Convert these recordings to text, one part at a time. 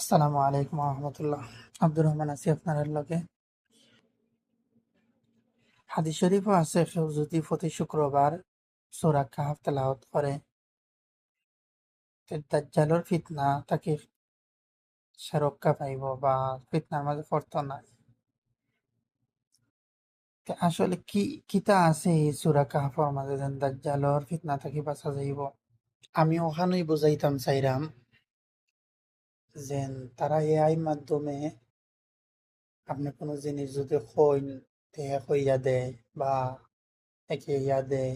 আসসালামু আলাইকুম রহমতুল্লাহ। আব্দুর রহমান আছি আপনার লগে। হাদিস শরীফও আছে কেউ যদি প্রতি শুক্রবার সুরা কাহাফ তেলাওয়াত করে দাজ্জালর ফিতনা তাকে সে রক্ষা পাইব বা ফিতনার মাঝে পড়তো না। আসলে কি, কিতা আছে এই সুরা কাহাফের মাঝে দাজ্জালর ফিতনা থেকে বাঁচা যাইব? আমি ওখানেই বুঝাইতাম চাইরাম যেন তারা এআই মাধ্যমে আপনি কোনো জিনিস যদি কইন তে কইয়া দেয় বা একে ইয়া দেয়,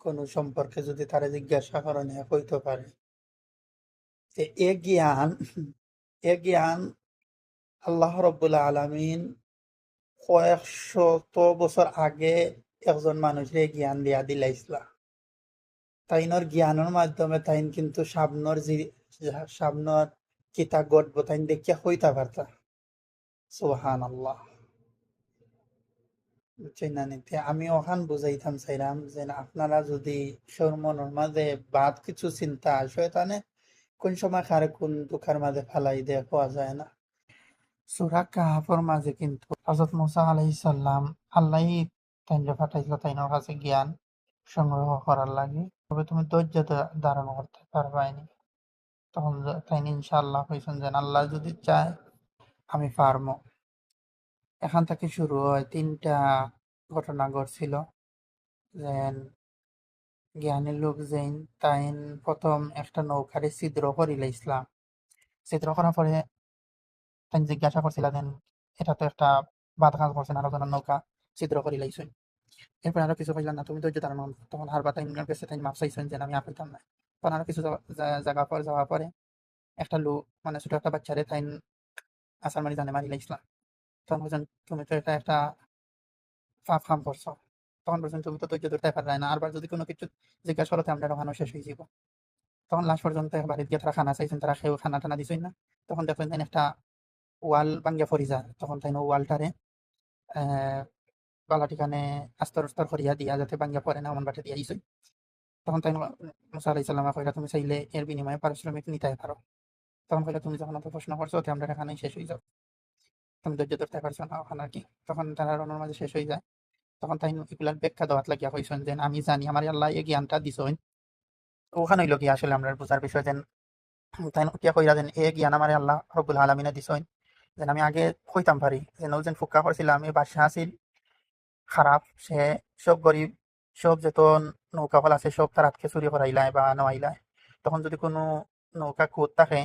কোনো সম্পর্কে যদি তারা জিজ্ঞাসা করেন হ্যাঁ কইতে পারে। তে এ জ্ঞান এ জ্ঞান আল্লাহ রব্বুল্লাহ আলমিন কয়েকশত বছর আগে একজন মানুষের জ্ঞান দিয়া দিলাইছিলা। তাইনর জ্ঞানের মাধ্যমে তাইন কিন্তু সামনের যে সামনের কিতা ঘটব তাইন দেখিয়া হইতা পারতা সুহান আল্লাহ আমি ওখান বুঝাইতাম চাইলাম যে আপনারা যদি সৌর মাঝে বাদ কিছু চিন্তা শয়তানে, কোন সময় কারে কোন দুঃখের মাঝে ফেলাই দেয়া পাওয়া যায় না। সুরা কাহাফর মাঝে কিন্তু হজরত মুসা আলাইহিস সালাম আল্লাহ তাইনরে পাঠাইছিল, তাইনের কাছে জ্ঞান সংগ্রহ করার লাগে। তবে তুমি ধৈর্য ধারণ করতে পারবাইনি তখন তাই ইনশাল্লাহ কইছেন যে, আল্লাহ যদি চায়, আমি পারব। এখান থেকে শুরু হয় তিনটা ঘটনা ঘটছিল। যেন জ্ঞানী লোক যেন তাইন প্রথম একটা নৌকারে ছিদ্র করিল ইসলাম। ছিদ্র করার পরে তাই জিজ্ঞাসা করছিল দেন, এটা তো একটা বাদ কাজ করছেন আরও নৌকা ছিদ্র করিলাইছেন এরপর আরও কিছু পাইলাম না, তুমি ধৈর্য ধারণ। তখন হারবা তাই কাছে তাই মাপ চাইছেন যে আমি আপাইতাম না। আরও কিছু জায়গা পর যাওয়ার পরে একটা লোক মানে ছোট একটা বাচ্চারে তাই আসার মারি জানে মারিলা ইসলাম তখন বলছেন, তুমি তো এটা একটা পাপ কাম করছ। তখন বলছেন, তুমি তো ধৈর্য ধরতে পারবে না আরবার যদি কোনো কিছু জিজ্ঞাসা করতে আমরা ওখানে শেষ হয়ে যাব। তখন লাস্ট পর্যন্ত বাড়িতে গিয়ে তারা খানা চাইছেন, তারা খেয়েও খানা টানা দিছেন না। তখন দেখলেন তাই একটা ওয়াল ভাঙ্গিয়া ফরি যায়। তখন তাই ওয়ালটারে বালাটিখানে আস্তর আস্তর করিয়া দিয়া যাতে ভাঙ্গিয়া পড়ে না এমন বাটে দিয়া দিছই তখন তাই মুসা আলাই সাল্লামা কইরা তুমি চাইলে এর বিনিময়ে পারিশ্রমিক নিতে পারো। তখন কইলা তুমি যখন প্রশ্ন করছ তো আমরা এখানেই শেষ হয়ে যাও তুমি ধৈর্য ধরতে পারছ না ওখানে আর কি। তখন তারা রণের মাঝে শেষ হয়ে যায়। তখন তাই এগুলার ব্যাখ্যা দেওয়াত লাগিয়া কইছেন যে, আমি জানি, আমার আল্লাহ এই জ্ঞানটা দিছইন ওখানে হইল কি আসলে আমরা বোঝার বিষয় যেন তাই উঠিয়া কইরা যেন এই জ্ঞান আমার আল্লাহ রব্বুল আলমিনে দিছইন যেন আমি আগে কইতাম পারি যেন যেন ফুক্কা করছিলাম এই বাদশাহ আছিল, খারাপ, সে সব গরিব সব যত নৌকা ফল আছে, সব তার হাতকে চুরি করাইলায় বা নেওয়াইলায়। তখন যদি কোনো নৌকা খুঁত থাকে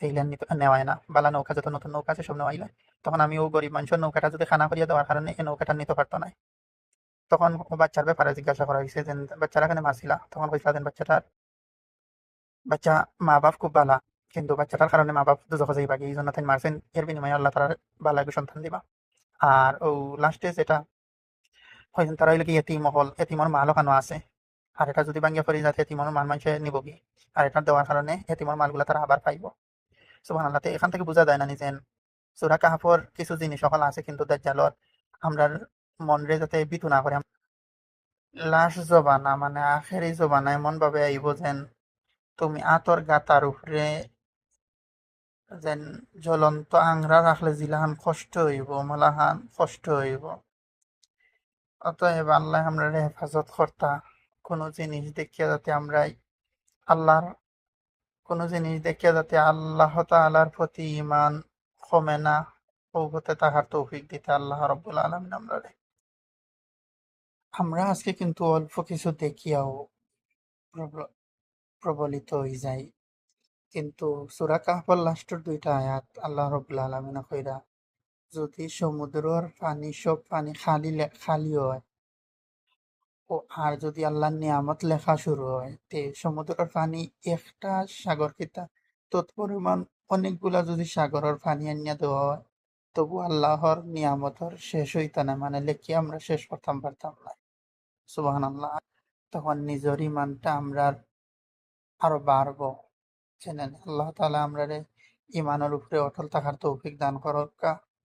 তাইলে নিতে, নেওয়ায় না। বালা নৌকা যত নতুন নৌকা আছে, সব নেওয়াইলায়। তখন আমি ও গরিব মানুষের নৌকাটা যদি খানা করিয়া দেওয়ার কারণে এই নৌকাটা নিতে পারতো না। তখন বাচ্চার ব্যাপারে জিজ্ঞাসা করা হয়েছে যে, বাচ্চারা এখানে মারছিলা? তখন কইছিলা দেন বাচ্চাটার, বাচ্চা মা বাপ খুব বালা। কিন্তু বাচ্চাটার কারণে মা বাপ দুজকে যাইবা এই জন্য তাই মারছেন। এর বিনিময়ে আল্লাহ তারা বালা একটু সন্তান দিবা। আর ও লাস্টে যেটা হয়তো তারা হইলে কি এতিম মহল এতিমর মাল ওখানে আছে। আর এটা যদি ভাঙ্গিয়া পড়ে যাতে এতিমর মাল মানুষে নিব কি আর এটা দেওয়ার কারণে এতিমর মালগুলা তারা আবার পাইব। সুবাহ আল্লাহ এখান থেকে বোঝা যায় না নিজেন সুরা কাহাফর কিছু জিনিস সকল আছে কিন্তু দাজ্জালর আমরা মনরে যাতে বিতু না করে লাশ জবানা মানে আখেরি জবানা এমন ভাবে আইব যেন। তুমি আতর গাতার উপরে যেন জ্বলন্ত আংরা রাখলে জিলাহান কষ্ট হইব মালাহান কষ্ট হইব। অতএব আল্লাহ আমরা হেফাজত কর্তা। কোনো জিনিস দেখিয়া যাতে আমরা আল্লাহর, কোনো জিনিস দেখিয়া যাতে আল্লাহ তাআলার প্রতি ইমান কমে না ওগতে তাহার তৌফিক দিতে আল্লাহ রব্বুল আলমিন আমরা আমরা আজকে কিন্তু অল্প কিছু দেখিয়াও প্রব- প্রবলিত হয়ে যাই। কিন্তু সুরা কাহফর লাস্টের দুইটা আয়াত আল্লাহ রব্বুল আলমিন কইরা যদি সমুদ্রের পানি সব পানি খালি খালি হয় ও আর যদি আল্লাহর নিয়ামত লেখা শুরু হয়, তে সমুদ্রের পানি একটা সাগর কিতা তৎপরিমাণ অনেকগুলা যদি সাগরের পানি আনিয়া দেওয়া হয়, তবু আল্লাহর নিয়ামতর শেষ হইতা না মানে লেখি আমরা শেষ করতাম পারতাম না সুবাহান আল্লাহ তখন নিজের ইমানটা আমরা আরও বাড়বো চেনেন আল্লাহ তালা আমরা ইমানের উপরে অটল থাকার তৌফিক দান করুক।